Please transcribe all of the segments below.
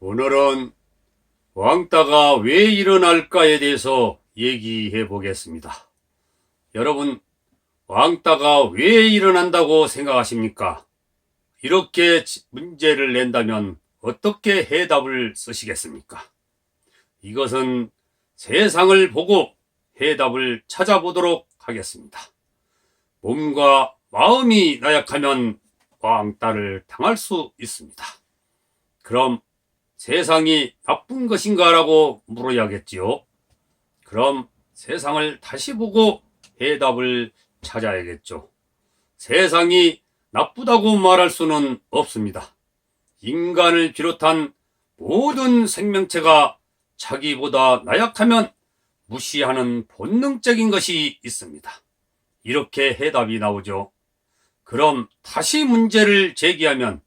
오늘은 왕따가 왜 일어날까에 대해서 얘기해 보겠습니다. 여러분, 왕따가 왜 일어난다고 생각하십니까? 이렇게 지- 문제를 낸다면 어떻게 해답을 쓰시겠습니까? 이것은 세상을 보고 해답을 찾아보도록 하겠습니다. 몸과 마음이 나약하면 왕따를 당할 수 있습니다. 그럼 세상이 나쁜 것인가라고 물어야겠지요. 그럼 세상을 다시 보고 해답을 찾아야겠죠. 세상이 나쁘다고 말할 수는 없습니다. 인간을 비롯한 모든 생명체가 자기보다 나약하면 무시하는 본능적인 것이 있습니다. 이렇게 해답이 나오죠. 그럼 다시 문제를 제기하면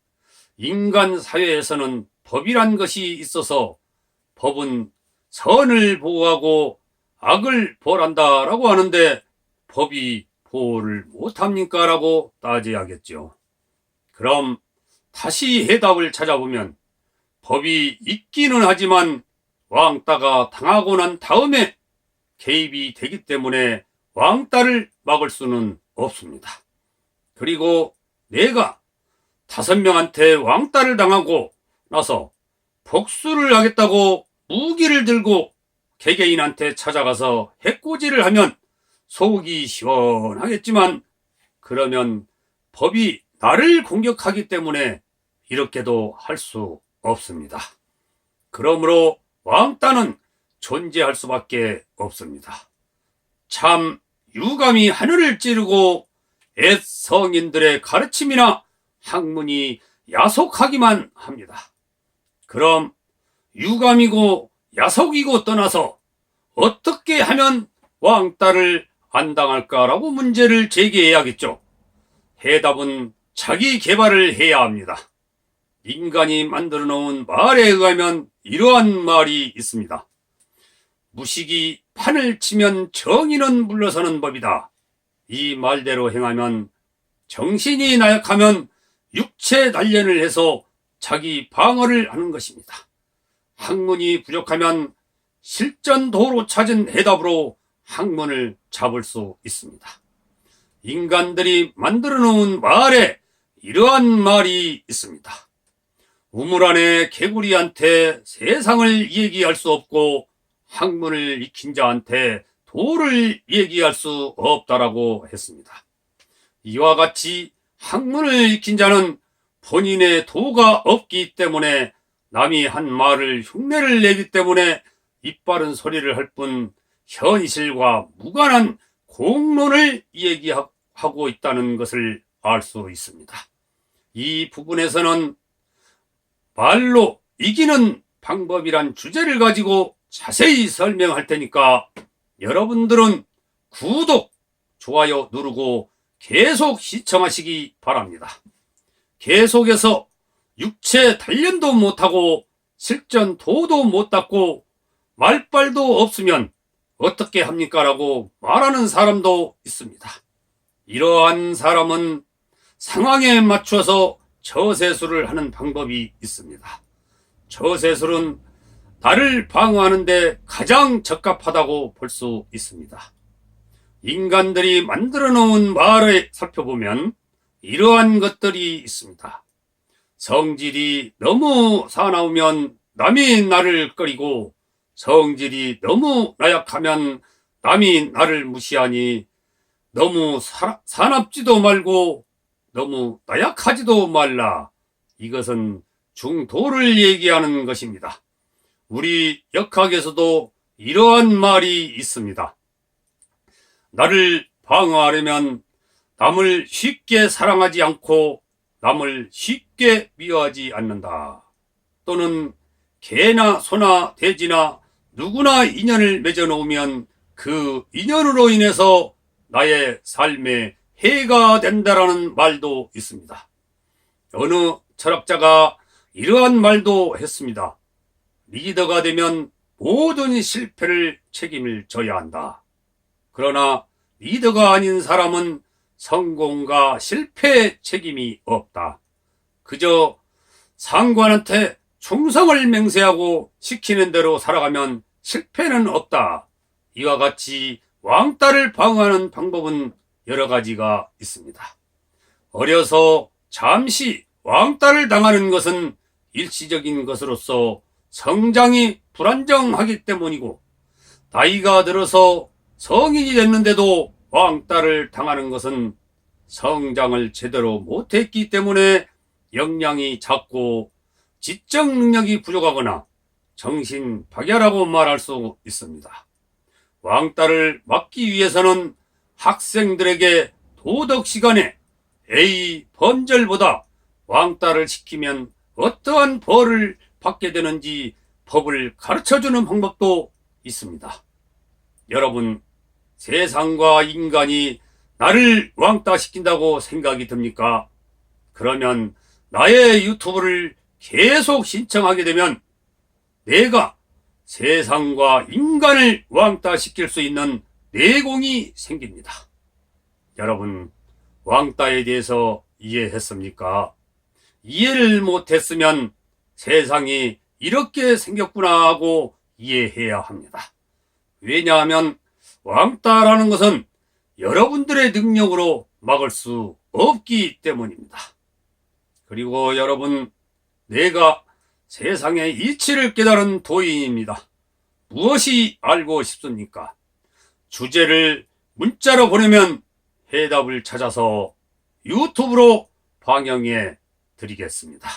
인간 사회에서는 법이란 것이 있어서 법은 선을 보호하고 악을 벌한다라고 하는데 법이 보호를 못합니까? 라고 따져야겠죠. 그럼 다시 해답을 찾아보면 법이 있기는 하지만 왕따가 당하고 난 다음에 개입이 되기 때문에 왕따를 막을 수는 없습니다. 그리고 내가 다섯 명한테 왕따를 당하고 나서 복수를 하겠다고 무기를 들고 개개인한테 찾아가서 해코지를 하면 속이 시원하겠지만 그러면 법이 나를 공격하기 때문에 이렇게도 할 수 없습니다. 그러므로 왕따는 존재할 수밖에 없습니다. 참 유감이 하늘을 찌르고 옛 성인들의 가르침이나 학문이 야속하기만 합니다. 그럼 유감이고 야속이고 떠나서 어떻게 하면 왕따를 안 당할까라고 문제를 제기해야겠죠. 해답은 자기 개발을 해야 합니다. 인간이 만들어 놓은 말에 의하면 이러한 말이 있습니다. 무식이 판을 치면 정의는 물러서는 법이다. 이 말대로 행하면 정신이 나약하면 육체 단련을 해서 자기 방어를 하는 것입니다. 학문이 부족하면 실전도로 찾은 해답으로 학문을 잡을 수 있습니다. 인간들이 만들어 놓은 말에 이러한 말이 있습니다. 우물 안에 개구리한테 세상을 얘기할 수 없고 학문을 익힌 자한테 도를 얘기할 수 없다라고 했습니다. 이와 같이 학문을 익힌 자는 본인의 도가 없기 때문에 남이 한 말을 흉내를 내기 때문에 이빠른 소리를 할 뿐 현실과 무관한 공론을 얘기하고 있다는 것을 알 수 있습니다. 이 부분에서는 말로 이기는 방법이란 주제를 가지고 자세히 설명할 테니까 여러분들은 구독, 좋아요 누르고 계속 시청하시기 바랍니다. 계속해서 육체 단련도 못하고 실전 도도 못 닦고 말빨도 없으면 어떻게 합니까? 라고 말하는 사람도 있습니다. 이러한 사람은 상황에 맞춰서 저세술을 하는 방법이 있습니다. 저세술은 나를 방어하는데 가장 적합하다고 볼 수 있습니다. 인간들이 만들어 놓은 말을 살펴보면 이러한 것들이 있습니다. 성질이 너무 사나우면 남이 나를 꺼리고 성질이 너무 나약하면 남이 나를 무시하니 너무 사, 사납지도 말고 너무 나약하지도 말라. 이것은 중도를 얘기하는 것입니다. 우리 역학에서도 이러한 말이 있습니다. 나를 방어하려면 남을 쉽게 사랑하지 않고 남을 쉽게 미워하지 않는다. 또는 개나 소나 돼지나 누구나 인연을 맺어 놓으면 그 인연으로 인해서 나의 삶에 해가 된다라는 말도 있습니다. 어느 철학자가 이러한 말도 했습니다. 리더가 되면 모든 실패를 책임을 져야 한다. 그러나 리더가 아닌 사람은 성공과 실패 책임이 없다. 그저 상관한테 충성을 맹세하고 시키는 대로 살아가면 실패는 없다. 이와 같이 왕따를 방어하는 방법은 여러 가지가 있습니다. 어려서 잠시 왕따를 당하는 것은 일시적인 것으로서 성장이 불안정하기 때문이고 나이가 들어서 성인이 됐는데도 왕따를 당하는 것은 성장을 제대로 못했기 때문에 역량이 작고 지적 능력이 부족하거나 정신 박야라고 말할 수 있습니다. 왕따를 막기 위해서는 학생들에게 도덕 시간에 A 범절보다 왕따를 시키면 어떠한 벌을 받게 되는지 법을 가르쳐주는 방법도 있습니다. 여러분, 세상과 인간이 나를 왕따시킨다고 생각이 듭니까? 그러면 나의 유튜브를 계속 신청하게 되면 내가 세상과 인간을 왕따시킬 수 있는 내공이 생깁니다. 여러분, 왕따에 대해서 이해했습니까? 이해를 못했으면 세상이 이렇게 생겼구나 하고 이해해야 합니다. 왜냐하면 왕따라는 것은 여러분들의 능력으로 막을 수 없기 때문입니다. 그리고 여러분, 내가 세상의 이치를 깨달은 도인입니다. 무엇이 알고 싶습니까? 주제를 문자로 보내면 해답을 찾아서 유튜브로 방영해 드리겠습니다.